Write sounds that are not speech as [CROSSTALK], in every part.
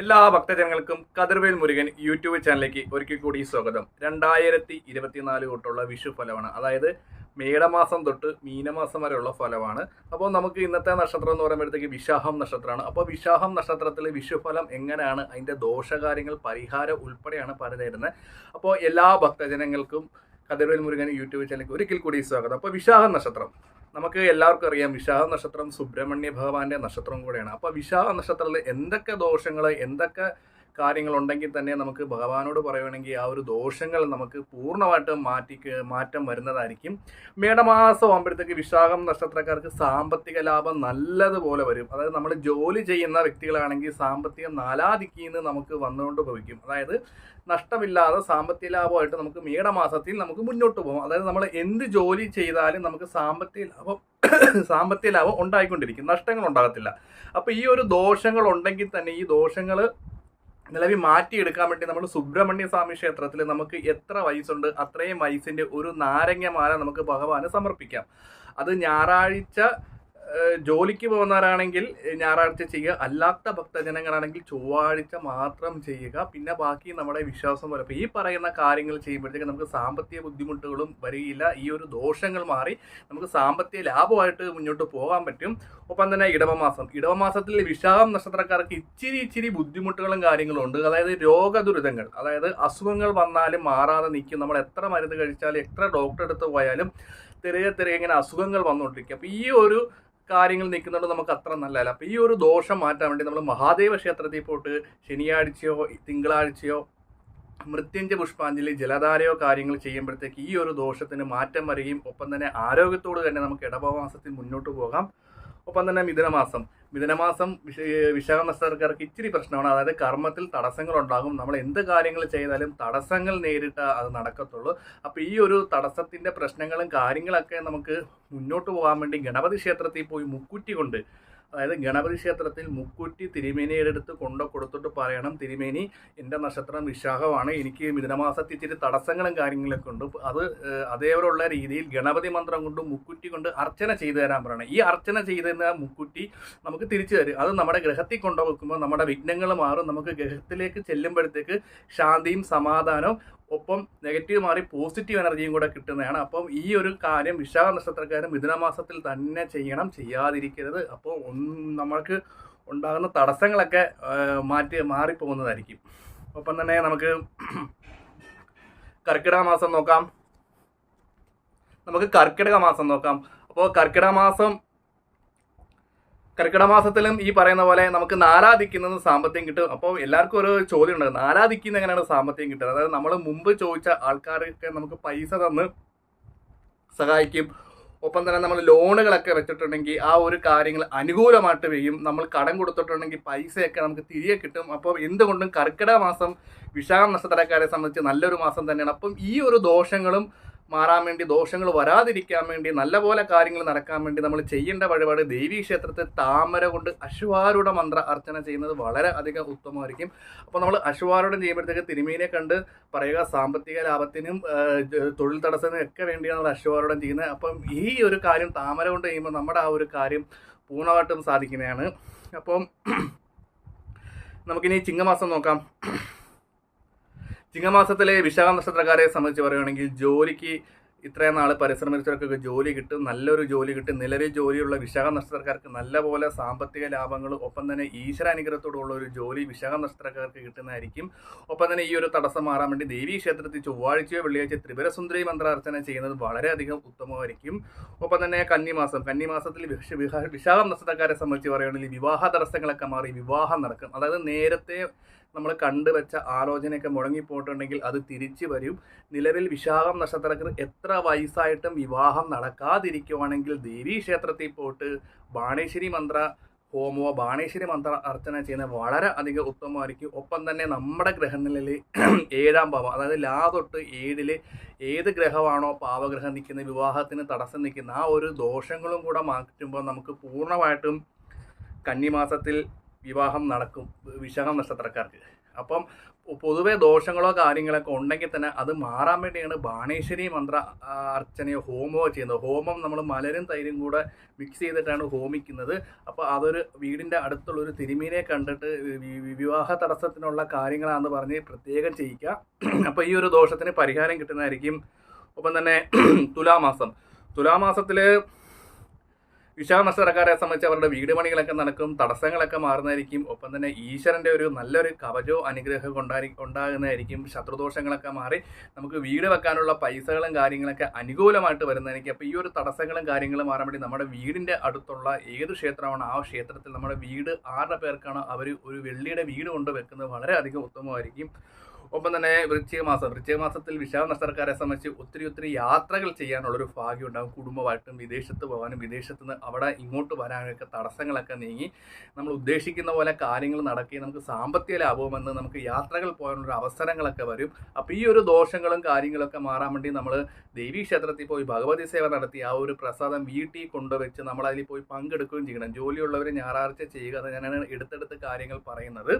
എല്ലാ ഭക്തജനങ്ങൾക്കും കതിർവേൽ മുരുകൻ യൂട്യൂബ് ചാനലിലേക്ക് ഒരിക്കൽ കൂടി സ്വാഗതം. രണ്ടായിരത്തി ഇരുപത്തിനാല് തൊട്ടുള്ള വിഷു ഫലമാണ്. അതായത് മേടമാസം തൊട്ട് മീനമാസം വരെയുള്ള ഫലമാണ്. അപ്പോൾ നമുക്ക് ഇന്നത്തെ നക്ഷത്രം എന്ന് പറയുമ്പോഴത്തേക്ക് വിശാഹം നക്ഷത്രമാണ്. അപ്പോൾ വിശാഹം നക്ഷത്രത്തിൽ വിഷുഫലം എങ്ങനെയാണ്? അതിന്റെ ദോഷകാര്യങ്ങൾ പരിഹാരം ഉൾപ്പെടെയാണ് പറഞ്ഞിരുന്നത്. അപ്പോൾ എല്ലാ ഭക്തജനങ്ങൾക്കും കതിർവേൽ മുരുകൻ യൂട്യൂബ് ചാനലിലേക്ക് ഒരിക്കൽ കൂടി സ്വാഗതം. അപ്പോൾ വിശാഹം നക്ഷത്രം. നമുക്ക് എല്ലാവർക്കും അറിയാം വിശാഖ നക്ഷത്രം സുബ്രഹ്മണ്യ ഭഗവാന്റെ നക്ഷത്രം കൂടെയാണ്. അപ്പോൾ വിശാഖ നക്ഷത്രത്തിൽ എന്തൊക്കെ ദോഷങ്ങൾ എന്തൊക്കെ കാര്യങ്ങളുണ്ടെങ്കിൽ തന്നെ നമുക്ക് ഭഗവാനോട് പറയുകയാണെങ്കിൽ ആ ഒരു ദോഷങ്ങൾ നമുക്ക് പൂർണമായിട്ടും മാറ്റി മാറ്റം വരുന്നതായിരിക്കും. മേടമാസം ആകുമ്പോഴത്തേക്ക് വിശാഖം നക്ഷത്രക്കാർക്ക് സാമ്പത്തിക ലാഭം നല്ലതുപോലെ വരും. അതായത് നമ്മൾ ജോലി ചെയ്യുന്ന വ്യക്തികളാണെങ്കിൽ സാമ്പത്തികം നാലാദിക്കിൽ നിന്ന് നമുക്ക് വന്നുകൊണ്ട് ഭവിക്കും. അതായത് നഷ്ടമില്ലാതെ സാമ്പത്തിക ലാഭമായിട്ട് നമുക്ക് മേടമാസത്തിൽ നമുക്ക് മുന്നോട്ട് പോകാം. അതായത് നമ്മൾ എന്ത് ജോലി ചെയ്താലും നമുക്ക് സാമ്പത്തിക ലാഭം സാമ്പത്തിക ലാഭം ഉണ്ടായിക്കൊണ്ടിരിക്കും. നഷ്ടങ്ങൾ ഉണ്ടാകത്തില്ല. അപ്പോൾ ഈ ഒരു ദോഷങ്ങൾ ഉണ്ടെങ്കിൽ തന്നെ ഈ ദോഷങ്ങൾ നിലവിൽ മാറ്റിയെടുക്കാൻ വേണ്ടി നമ്മൾ സുബ്രഹ്മണ്യ സ്വാമി ക്ഷേത്രത്തിൽ നമുക്ക് എത്ര വയസ്സുണ്ട് അത്രയും വയസ്സിന്റെ ഒരു നാരങ്ങമാല നമുക്ക് ഭഗവാന് സമർപ്പിക്കാം. അത് ഞായറാഴ്ച ജോലിക്ക് പോകുന്നവരാണെങ്കിൽ ഞായറാഴ്ച ചെയ്യുക. അല്ലാത്ത ഭക്തജനങ്ങളാണെങ്കിൽ ചൊവ്വാഴ്ച മാത്രം ചെയ്യുക. പിന്നെ ബാക്കി നമ്മുടെ വിശ്വാസം പോലെ. ഈ പറയുന്ന കാര്യങ്ങൾ ചെയ്യുമ്പോഴത്തേക്ക് നമുക്ക് സാമ്പത്തിക ബുദ്ധിമുട്ടുകളും വരികയില്ല. ഈ ഒരു ദോഷങ്ങൾ മാറി നമുക്ക് സാമ്പത്തിക ലാഭമായിട്ട് മുന്നോട്ട് പോകാൻ പറ്റും. ഒപ്പം തന്നെ ഇടവമാസം. ഇടവമാസത്തിൽ വിശാഖം നക്ഷത്രക്കാർക്ക് ഇച്ചിരി ഇച്ചിരി ബുദ്ധിമുട്ടുകളും കാര്യങ്ങളും ഉണ്ട്. അതായത് രോഗദുരിതങ്ങൾ. അതായത് അസുഖങ്ങൾ വന്നാലും മാറാതെ നിൽക്കും. നമ്മൾ എത്ര മരുന്ന് കഴിച്ചാലും എത്ര ഡോക്ടറെ അടുത്ത് പോയാലും തിരയെ തിരയെ ഇങ്ങനെ അസുഖങ്ങൾ വന്നുകൊണ്ടിരിക്കും. അപ്പോൾ ഈ ഒരു കാര്യങ്ങൾ നിൽക്കുന്നുണ്ട് നമുക്ക് അത്ര നല്ലതല്ല. അപ്പോൾ ഈ ഒരു ദോഷം മാറ്റാൻ വേണ്ടി നമ്മൾ മഹാദേവ ക്ഷേത്രത്തിൽ പോയിട്ട് ശനിയാഴ്ചയോ തിങ്കളാഴ്ചയോ മൃത്യുഞ്ജ പുഷ്പാഞ്ജലി ജലധാരയോ കാര്യങ്ങൾ ചെയ്യുമ്പോഴത്തേക്ക് ഈ ഒരു ദോഷത്തിന് മാറ്റം വരികയും ഒപ്പം തന്നെ ആരോഗ്യത്തോട് തന്നെ നമുക്ക് ഇടവമാസത്തിൽ മുന്നോട്ട് പോകാം. ഒപ്പം തന്നെ മിഥുനമാസം. മിഥുനമാസം വിശ വിശാഖ നക്ഷത്രക്കാർക്ക് ഇച്ചിരി പ്രശ്നമാണ്. അതായത് കർമ്മത്തിൽ തടസ്സങ്ങൾ ഉണ്ടാകും നമ്മൾ എന്ത് കാര്യങ്ങൾ ചെയ്താലും തടസ്സങ്ങൾ നേരിട്ട് അത് നടക്കത്തുള്ളൂ. അപ്പോൾ ഈ ഒരു തടസ്സത്തിന്റെ പ്രശ്നങ്ങളും കാര്യങ്ങളൊക്കെ നമുക്ക് മുന്നോട്ട് പോകാൻ വേണ്ടി ഗണപതി ക്ഷേത്രത്തിൽ പോയി മുക്കുറ്റി കൊണ്ട് അതായത് ഗണപതി ക്ഷേത്രത്തിൽ മുക്കുറ്റി തിരുമേനിയുടെ അടുത്ത് കൊണ്ടു കൊടുത്തിട്ട് പറയണം തിരുമേനി എന്റെ നക്ഷത്രം വിശാഖമാണ്. എനിക്ക് മിഥുനമാസത്തിൽ ഇച്ചിരി തടസ്സങ്ങളും കാര്യങ്ങളൊക്കെ ഉണ്ട്. അത് അതേപോലുള്ള രീതിയിൽ ഗണപതി മന്ത്രം കൊണ്ട് മുക്കുറ്റി കൊണ്ട് അർച്ചന ചെയ്തു തരാൻ പറയണം. ഈ അർച്ചന ചെയ്തുന്ന മുക്കുറ്റി നമുക്ക് തിരിച്ചു തരും. അത് നമ്മുടെ ഗ്രഹത്തിൽ കൊണ്ടുവെക്കുമ്പോൾ നമ്മുടെ വിഘ്നങ്ങൾ മാറും. നമുക്ക് ഗ്രഹത്തിലേക്ക് ചെല്ലുമ്പോഴത്തേക്ക് ശാന്തിയും സമാധാനവും ഒപ്പം നെഗറ്റീവ് മാറി പോസിറ്റീവ് എനർജിയും കൂടെ കിട്ടുന്നതാണ്. അപ്പം ഈ ഒരു കാര്യം വിശാഖ നക്ഷത്രക്കാരൻ മിഥുനമാസത്തിൽ തന്നെ ചെയ്യണം. ചെയ്യാതിരിക്കരുത്. അപ്പോൾ നമ്മൾക്ക് ഉണ്ടാകുന്ന തടസ്സങ്ങളൊക്കെ മാറ്റി മാറിപ്പോകുന്നതായിരിക്കും. ഒപ്പം തന്നെ നമുക്ക് കർക്കിടക മാസം നോക്കാം. നമുക്ക് കർക്കിടക മാസം നോക്കാം. അപ്പോൾ കർക്കിടക മാസം കർക്കിടക മാസത്തിലും ഈ പറയുന്ന പോലെ നമുക്ക് നാലാദിക്കുന്നത് സാമ്പത്തികം കിട്ടും. അപ്പോൾ എല്ലാവർക്കും ഒരു ചോദ്യം ഉണ്ട് നാലാദിക്കുന്ന എങ്ങനെയാണ് സാമ്പത്തികം കിട്ടുന്നത് അതായത് നമ്മൾ മുമ്പ് ചോദിച്ച ആൾക്കാർക്ക് നമുക്ക് പൈസ തന്ന് സഹായിക്കും. ഒപ്പം തന്നെ നമ്മൾ ലോണുകളൊക്കെ വെച്ചിട്ടുണ്ടെങ്കിൽ ആ ഒരു കാര്യങ്ങൾ അനുകൂലമായിട്ട് വരും നമ്മൾ കടം കൊടുത്തിട്ടുണ്ടെങ്കിൽ പൈസയൊക്കെ നമുക്ക് തിരികെ കിട്ടും. അപ്പോൾ എന്തുകൊണ്ടും കർക്കിടക മാസം വിശാഖം നക്ഷത്രക്കാരെ സംബന്ധിച്ച് നല്ലൊരു മാസം തന്നെയാണ്. അപ്പം ഈ ഒരു ദോഷങ്ങളും മാറാൻ വേണ്ടി ദോഷങ്ങൾ വരാതിരിക്കാൻ വേണ്ടി നല്ലപോലെ കാര്യങ്ങൾ നടക്കാൻ വേണ്ടി നമ്മൾ ചെയ്യേണ്ട വഴിപാട് ദേവീ ക്ഷേത്രത്തിൽ താമര കൊണ്ട് അശ്വാരൂഢ മന്ത്ര അർച്ചന ചെയ്യുന്നത് വളരെ അധികം ഉത്തമമായിരിക്കും. അപ്പോൾ നമ്മൾ അശ്വാരൂഢം ചെയ്യുമ്പോഴത്തേക്ക് തിരുമീനെ കണ്ട് പറയുക സാമ്പത്തിക ലാഭത്തിനും തൊഴിൽ തടസ്സത്തിനും ഒക്കെ വേണ്ടിയാണ് നമ്മൾ അശ്വാരൂഢം ചെയ്യുന്നത്. അപ്പം ഈ ഒരു കാര്യം താമര കൊണ്ട് ചെയ്യുമ്പോൾ നമ്മുടെ ആ ഒരു കാര്യം പൂർണമായിട്ടും സാധിക്കുന്നതാണ്. അപ്പം നമുക്കിനി ചിങ്ങമാസം നോക്കാം. ചിങ്ങമാസത്തിലെ വിശാഖ നക്ഷത്രക്കാരെ സംബന്ധിച്ച് പറയുകയാണെങ്കിൽ ജോലിക്ക് ഇത്രയും നാൾ പരിശ്രമിച്ചവർക്കൊക്കെ ജോലി കിട്ടും നല്ലൊരു ജോലി കിട്ടും. നിലവിൽ ജോലിയുള്ള വിശാഖ നക്ഷത്രക്കാർക്ക് നല്ലപോലെ സാമ്പത്തിക ലാഭങ്ങൾ ഒപ്പം തന്നെ ഈശ്വരാനുഗ്രഹത്തോടുള്ള ഒരു ജോലി വിശാഖ നക്ഷത്രക്കാർക്ക് കിട്ടുന്നതായിരിക്കും. ഒപ്പം തന്നെ ഈ ഒരു തടസ്സം മാറാൻ വേണ്ടി ദേവീ ക്ഷേത്രത്തിൽ ചൊവ്വാഴ്ചയോ വെള്ളിയാഴ്ച ത്രിപുരസുന്ദരി മന്ത്രാർച്ചന ചെയ്യുന്നത് വളരെയധികം ഉത്തമമായിരിക്കും. ഒപ്പം തന്നെ കന്നിമാസം കന്നിമാസത്തിൽ വിശാഖ നക്ഷത്രക്കാരെ സംബന്ധിച്ച് പറയുകയാണെങ്കിൽ വിവാഹ തടസ്സങ്ങളൊക്കെ മാറി വിവാഹം നടക്കും. അതായത് നേരത്തെ നമ്മൾ കണ്ടുവച്ച ആലോചനയൊക്കെ മുടങ്ങിപ്പോയിട്ടുണ്ടെങ്കിൽ അത് തിരിച്ചു വരും. നിലവിൽ വിശാഖം നക്ഷത്രക്കാർ എത്ര വയസ്സായിട്ടും വിവാഹം നടക്കാതിരിക്കുവാണെങ്കിൽ ദേവീ ക്ഷേത്രത്തിൽ പോയിട്ട് ബാണേശ്വരി മന്ത്ര ഹോമോ ബാണേശ്വരി മന്ത്ര അർച്ചന ചെയ്യുന്നത് വളരെ അധികം ഉത്തമമായിരിക്കും. ഒപ്പം തന്നെ നമ്മുടെ ഗ്രഹങ്ങളിൽ [CLEARS THROAT] ഏഴാം ഭാവം അതായത് ലാ തൊട്ട് ഏഴിൽ ഏത് ഗ്രഹമാണോ പാവഗ്രഹം നിൽക്കുന്നത് വിവാഹത്തിന് തടസ്സം നിൽക്കുന്ന ആ ഒരു ദോഷങ്ങളും കൂടെ മാറ്റുമ്പോൾ നമുക്ക് പൂർണമായിട്ടും കന്നിമാസത്തിൽ വിവാഹം നടക്കും വിശാഖം നക്ഷത്രക്കാർക്ക്. അപ്പം പൊതുവേ ദോഷങ്ങളോ കാര്യങ്ങളൊക്കെ ഉണ്ടെങ്കിൽ തന്നെ അത് മാറാൻ വേണ്ടിയാണ് ബാണേശ്വരി മന്ത്ര അർച്ചനയോ ഹോമമോ ചെയ്യുന്നത്. ഹോമം നമ്മൾ മലരും തൈരും കൂടെ മിക്സ് ചെയ്തിട്ടാണ് ഹോമിക്കുന്നത്. അപ്പോൾ അതൊരു വീടിന്റെ അടുത്തുള്ള ഒരു തിരുമീനെ കണ്ടിട്ട് വിവാഹ തടസ്സത്തിനുള്ള കാര്യങ്ങളാണെന്ന് പറഞ്ഞ് പ്രത്യേകം ചെയ്യിക്കുക. അപ്പോൾ ഈ ഒരു ദോഷത്തിന് പരിഹാരം കിട്ടുന്നതായിരിക്കും. ഒപ്പം തന്നെ തുലാമാസം. തുലാമാസത്തിൽ വിശാഖനക്ഷത്രക്കാരെ സംബന്ധിച്ച് അവരുടെ വീട് പണികളൊക്കെ നടക്കും തടസ്സങ്ങളൊക്കെ മാറുന്നതായിരിക്കും. ഒപ്പം തന്നെ ഈശ്വരന്റെ ഒരു നല്ലൊരു കവചോ അനുഗ്രഹം ഉണ്ടായി ഉണ്ടാകുന്നതായിരിക്കും. ശത്രുദോഷങ്ങളൊക്കെ മാറി നമുക്ക് വീട് വെക്കാനുള്ള പൈസകളും കാര്യങ്ങളൊക്കെ അനുകൂലമായിട്ട് വരുന്നതായിരിക്കും. അപ്പോൾ ഈ ഒരു തടസ്സങ്ങളും കാര്യങ്ങളും മാറാൻ വേണ്ടി നമ്മുടെ വീടിന്റെ അടുത്തുള്ള ഏത് ക്ഷേത്രമാണ് ആ ക്ഷേത്രത്തിൽ നമ്മുടെ വീട് ആരുടെ പേർക്കാണോ അവർ ഒരു വെള്ളിയുടെ വീട് കൊണ്ട് വെക്കുന്നത് വളരെയധികം ഉത്തമമായിരിക്കും. ഒപ്പം തന്നെ വൃശ്ചിക മാസം വൃശ്ചിക മാസത്തിൽ വിശാഖ നക്ഷത്രക്കാരെ സംബന്ധിച്ച് ഒത്തിരി ഒത്തിരി യാത്രകൾ ചെയ്യാനുള്ളൊരു ഭാഗ്യം ഉണ്ടാകും കുടുംബമായിട്ടും വിദേശത്ത് പോകാനും വിദേശത്ത് നിന്ന് അവിടെ ഇങ്ങോട്ട് വരാനൊക്കെ തടസ്സങ്ങളൊക്കെ നീങ്ങി നമ്മൾ ഉദ്ദേശിക്കുന്ന പോലെ കാര്യങ്ങൾ നടക്കുകയും നമുക്ക് സാമ്പത്തിക ലാഭവും വന്ന് നമുക്ക് യാത്രകൾ പോകാനുള്ള അവസരങ്ങളൊക്കെ വരും. അപ്പോൾ ഈ ഒരു ദോഷങ്ങളും കാര്യങ്ങളൊക്കെ മാറാൻ വേണ്ടി നമ്മൾ ദേവീക്ഷേത്രത്തിൽ പോയി ഭഗവതി സേവ നടത്തി ആ ഒരു പ്രസാദം വീട്ടിൽ കൊണ്ടുവച്ച് നമ്മൾ അതിൽ പോയി പങ്കെടുക്കുകയും ചെയ്യണം. ജോലിയുള്ളവർ ഞായറാഴ്ച ചെയ്യുക അത് ഞാനാണ് എടുത്തെടുത്ത് കാര്യങ്ങൾ പറയുന്നത്.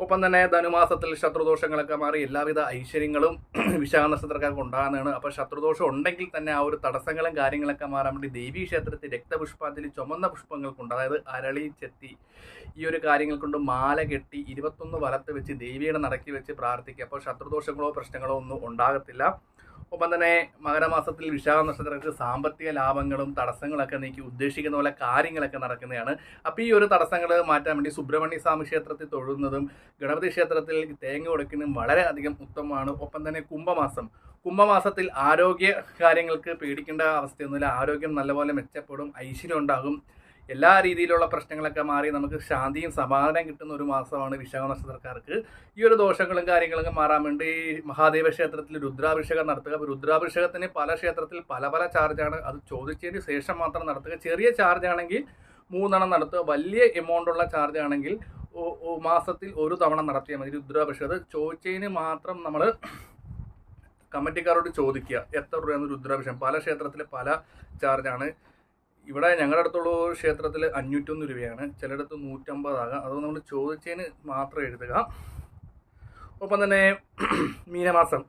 ഒപ്പം തന്നെ ധനുമാസത്തിൽ ശത്രുദോഷങ്ങളൊക്കെ മാറി എല്ലാവിധ ഐശ്വര്യങ്ങളും [CLEARS THROAT] വിശാഖ നക്ഷത്രക്കാർക്ക് ഉണ്ടാകുന്നതാണ്. അപ്പോൾ ശത്രുദോഷം ഉണ്ടെങ്കിൽ തന്നെ ആ ഒരു തടസ്സങ്ങളും കാര്യങ്ങളൊക്കെ മാറാൻ വേണ്ടി ദേവീ ക്ഷേത്രത്തിൽ രക്തപുഷ്പാഞ്ജലി ചുമന്ന പുഷ്പങ്ങൾക്കുണ്ട്. അതായത് അരളി ചെത്തി ഈ ഒരു കാര്യങ്ങൾ കൊണ്ട് മാല കെട്ടി ഇരുപത്തൊന്ന് വലത്ത് വെച്ച് ദേവിയുടെ നടക്കി വെച്ച് പ്രാർത്ഥിക്കുക. അപ്പോൾ ശത്രുദോഷങ്ങളോ പ്രശ്നങ്ങളോ ഒന്നും ഉണ്ടാകത്തില്ല. ഒപ്പം തന്നെ മകരമാസത്തിൽ വിശാഖ നക്ഷത്രങ്ങൾക്ക് സാമ്പത്തിക ലാഭങ്ങളും തടസ്സങ്ങളൊക്കെ നീക്കി ഉദ്ദേശിക്കുന്ന പോലെ കാര്യങ്ങളൊക്കെ നടക്കുന്നതാണ്. അപ്പോൾ ഈ ഒരു തടസ്സങ്ങൾ മാറ്റാൻ വേണ്ടി സുബ്രഹ്മണ്യ സ്വാമി ക്ഷേത്രത്തിൽ തൊഴുന്നതും ഗണപതി ക്ഷേത്രത്തിൽ തേങ്ങ കൊടുക്കുന്നതും വളരെ അധികം ഉത്തമമാണ്. ഒപ്പം തന്നെ കുംഭമാസം. കുംഭമാസത്തിൽ ആരോഗ്യ കാര്യങ്ങൾക്ക് പേടിക്കേണ്ട അവസ്ഥയൊന്നുമില്ല. ആരോഗ്യം നല്ലപോലെ മെച്ചപ്പെടും ഐശ്വര്യം ഉണ്ടാകും. എല്ലാ രീതിയിലുള്ള പ്രശ്നങ്ങളൊക്കെ മാറി നമുക്ക് ശാന്തിയും സമാധാനം കിട്ടുന്ന ഒരു മാസമാണ് വിശാഖ നക്ഷത്രക്കാർക്ക്. ഈ ഒരു ദോഷങ്ങളും കാര്യങ്ങളൊക്കെ മാറാൻ വേണ്ടി ഈ മഹാദേവ ക്ഷേത്രത്തിൽ രുദ്രാഭിഷേകം നടത്തുക. അപ്പോൾ രുദ്രാഭിഷേകത്തിന് പല ക്ഷേത്രത്തിൽ പല പല ചാർജാണ് അത് ചോദിച്ചതിന് ശേഷം മാത്രം നടത്തുക. ചെറിയ ചാർജ് ആണെങ്കിൽ മൂന്നെണ്ണം നടത്തുക. വലിയ എമൗണ്ട് ഉള്ള ചാർജ് ആണെങ്കിൽ മാസത്തിൽ ഒരു തവണ നടത്തിയാൽ മതി രുദ്രാഭിഷേകം. ചോദിച്ചതിന് മാത്രം നമ്മൾ കമ്മിറ്റിക്കാരോട് ചോദിക്കുക. എത്ര രൂപയാണ് രുദ്രാഭിഷേകം? പല ക്ഷേത്രത്തിലെ പല ചാർജാണ് ഇവിടെ ഞങ്ങളുടെ അടുത്തുള്ള ഒരു ക്ഷേത്രത്തിൽ അഞ്ഞൂറ്റൊന്ന് രൂപയാണ്. ചിലയിടത്ത് നൂറ്റമ്പതാകാം. അത് നമ്മൾ ചോദിച്ചതിന് മാത്രം എഴുതുക. ഒപ്പം തന്നെ മീനമാസം.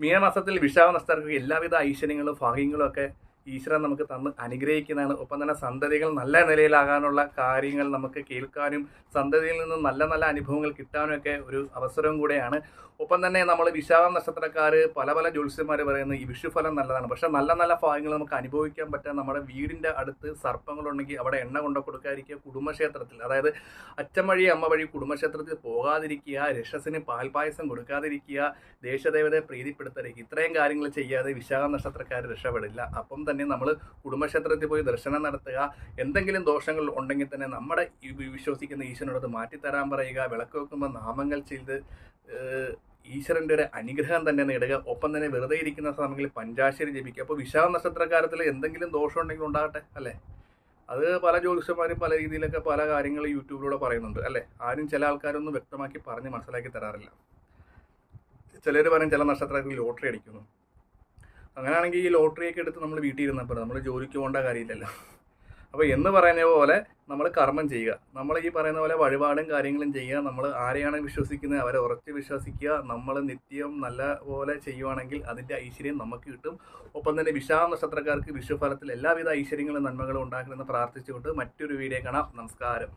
മീനമാസത്തിൽ വിശാഖ നഷ്ടർക്ക് എല്ലാവിധ ഐശ്വര്യങ്ങളും ഭാഗ്യങ്ങളും ഒക്കെ ഈശ്വരൻ നമുക്ക് തന്ന് അനുഗ്രഹിക്കുന്നതാണ്. ഒപ്പം തന്നെ സന്തതികൾ നല്ല നിലയിലാകാനുള്ള കാര്യങ്ങൾ നമുക്ക് കേൾക്കാനും സന്തതിയിൽ നിന്ന് നല്ല നല്ല അനുഭവങ്ങൾ കിട്ടാനും ഒക്കെ ഒരു അവസരവും കൂടെയാണ്. ഒപ്പം തന്നെ നമ്മൾ വിശാഖ നക്ഷത്രക്കാർ പല പല ജ്യോത്സ്യന്മാർ പറയുന്നത് ഈ വിഷുഫലം നല്ലതാണ്. പക്ഷെ നല്ല നല്ല ഭാഗ്യങ്ങൾ നമുക്ക് അനുഭവിക്കാൻ പറ്റാൻ നമ്മുടെ വീടിന്റെ അടുത്ത് സർപ്പങ്ങളുണ്ടെങ്കിൽ അവിടെ എണ്ണ കൊണ്ടു കൊടുക്കാതിരിക്കുക കുടുംബക്ഷേത്രത്തിൽ അതായത് അച്ഛൻ വഴി അമ്മ വഴി കുടുംബക്ഷേത്രത്തിൽ പോകാതിരിക്കുക രക്ഷസിന് പാൽപായസം കൊടുക്കാതിരിക്കുക ദേശദേവതയെ പ്രീതിപ്പെടുത്താതിരിക്കുക ഇത്രയും കാര്യങ്ങൾ ചെയ്യാതെ വിശാഖ നക്ഷത്രക്കാർ രക്ഷപ്പെടില്ല. അപ്പം തന്നെ നമ്മൾ കുടുംബക്ഷേത്രത്തിൽ പോയി ദർശനം നടത്തുക. എന്തെങ്കിലും ദോഷങ്ങൾ ഉണ്ടെങ്കിൽ തന്നെ നമ്മുടെ വിശ്വസിക്കുന്ന ഈശ്വരനോട് മാറ്റിത്തരാൻ പറയുക. വിളക്ക് വെക്കുമ്പോൾ നാമങ്ങൾ ചെയ്ത് ഈശ്വരന്റെ ഒരു അനുഗ്രഹം തന്നെ നേടുക. ഒപ്പം തന്നെ വെറുതെ ഇരിക്കുന്ന സമയങ്ങളിൽ പഞ്ചാശരി ജപിക്കുക. അപ്പോൾ വിശാഖ നക്ഷത്രക്കാരത്തിൽ എന്തെങ്കിലും ദോഷം ഉണ്ടെങ്കിൽ ഉണ്ടാകട്ടെ അല്ലേ? അത് പല ജ്യോതിഷന്മാരും പല രീതിയിലൊക്കെ പല കാര്യങ്ങൾ യൂട്യൂബിലൂടെ പറയുന്നുണ്ട് അല്ലേ? ആരും ചില ആൾക്കാരൊന്നും വ്യക്തമാക്കി പറഞ്ഞ് മനസ്സിലാക്കി തരാറില്ല. ചിലർ പറയും ചില നക്ഷത്രത്തിൽ ലോട്ടറി അടിക്കുന്നു. അങ്ങനെയാണെങ്കിൽ ഈ ലോട്ടറിയൊക്കെ എടുത്ത് നമ്മൾ വീട്ടിൽ ഇരുന്നപ്പോൾ നമ്മൾ ജോലിക്ക് പോകേണ്ട കാര്യമില്ലല്ലോ. അപ്പോൾ എന്ന് പറയുന്ന പോലെ നമ്മൾ കർമ്മം ചെയ്യുക. നമ്മൾ ഈ പറയുന്ന പോലെ വഴിപാടും കാര്യങ്ങളും ചെയ്യുക. നമ്മൾ ആരെയാണ് വിശ്വസിക്കുന്നത്? അവരെ ഉറച്ച് വിശ്വസിക്കുക. നമ്മൾ നിത്യം നല്ല പോലെ ചെയ്യുവാണെങ്കിൽ അതിന്റെ ഐശ്വര്യം നമുക്ക് കിട്ടും. ഒപ്പം തന്നെ വിശാ നക്ഷത്രക്കാർക്ക് വിഷുഫലത്തിൽ എല്ലാവിധ ഐശ്വര്യങ്ങളും നന്മകളും ഉണ്ടാക്കണമെന്ന് പ്രാർത്ഥിച്ചുകൊണ്ട് മറ്റൊരു വീഡിയോ കാണാം. നമസ്കാരം.